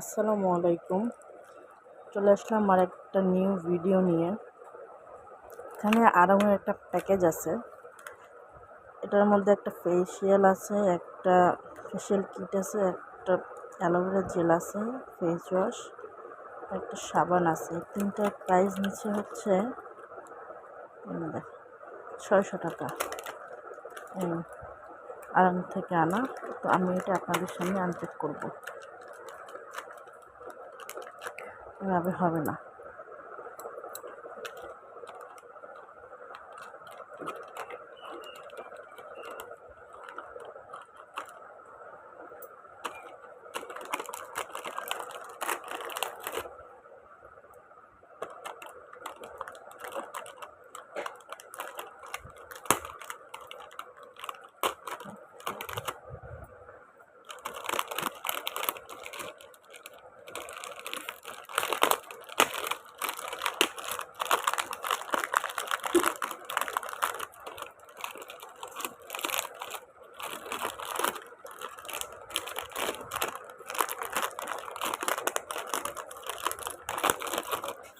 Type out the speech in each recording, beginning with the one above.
আসসালামু আলাইকুম। চলে আসলাম আর একটা নিউ ভিডিও নিয়ে। এখানে আরামের একটা প্যাকেজ আছে। এটার মধ্যে একটা ফেসিয়াল আছে, একটা ফেসিয়াল কিট আছে, একটা অ্যালোভেরা জেল আছে ফেস ওয়াশ একটা সাবান আছে। তিনটার প্রাইস নিচে হচ্ছে ছয়শো টাকা। আরাম থেকে আনা। তো আমি এটা আপনাদের সামনে আনপ্যাক করব। এভাবে হবে না।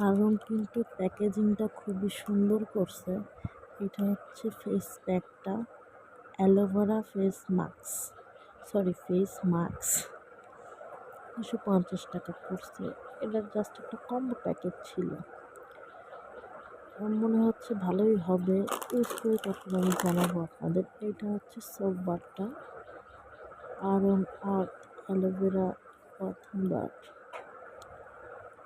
আরং কিন্তু প্যাকেজিংটা খুবই সুন্দর করছে। এটা হচ্ছে ফেস প্যাকটা aloe vera face mask sorry face mask দুশো পঞ্চাশ টাকা পড়ছে। এটা জাস্ট একটা কম্বো প্যাকেট ছিল। আমার মনে হচ্ছে ভালোই হবে। ইউজ করে তখন আমি জানাব আপনাদের। এটা হচ্ছে সোপ বারটা আরং অ্যালোভেরা প্রথমবার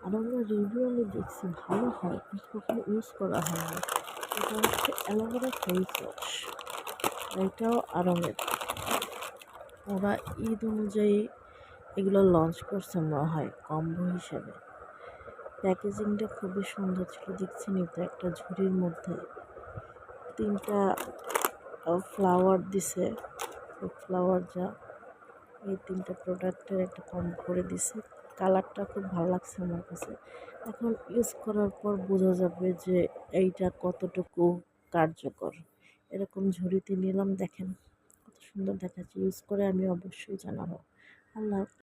আর আমরা রিভিউ আমি দেখছি, ভালো হয়। কিন্তু কখনো ইউজ করা হয় না এটা হচ্ছে অ্যালোভেরা ফেস ওয়াশ এটাও আরামের। ওরা ঈদ অনুযায়ী এগুলো লঞ্চ করছে মনে হয় কম্বো হিসাবে। প্যাকেজিংটা খুবই সুন্দর ছিল দেখছি তো একটা ঝুড়ির মধ্যে। তিনটা ফ্লাওয়ার দিছে ফ্লাওয়ার যা। এই তিনটা প্রোডাক্টের একটা কম করে দিছে। কালারটা খুব ভালো লাগছে আমার কাছে। এখন ইউজ করার পর বোঝা যাবে যে এইটা কতটুকু কার্যকর। এরকম ঝুড়িতে নিলাম, দেখেন কত সুন্দর দেখাচ্ছে। ইউজ করে আমি অবশ্যই জানাব। আল্লাহ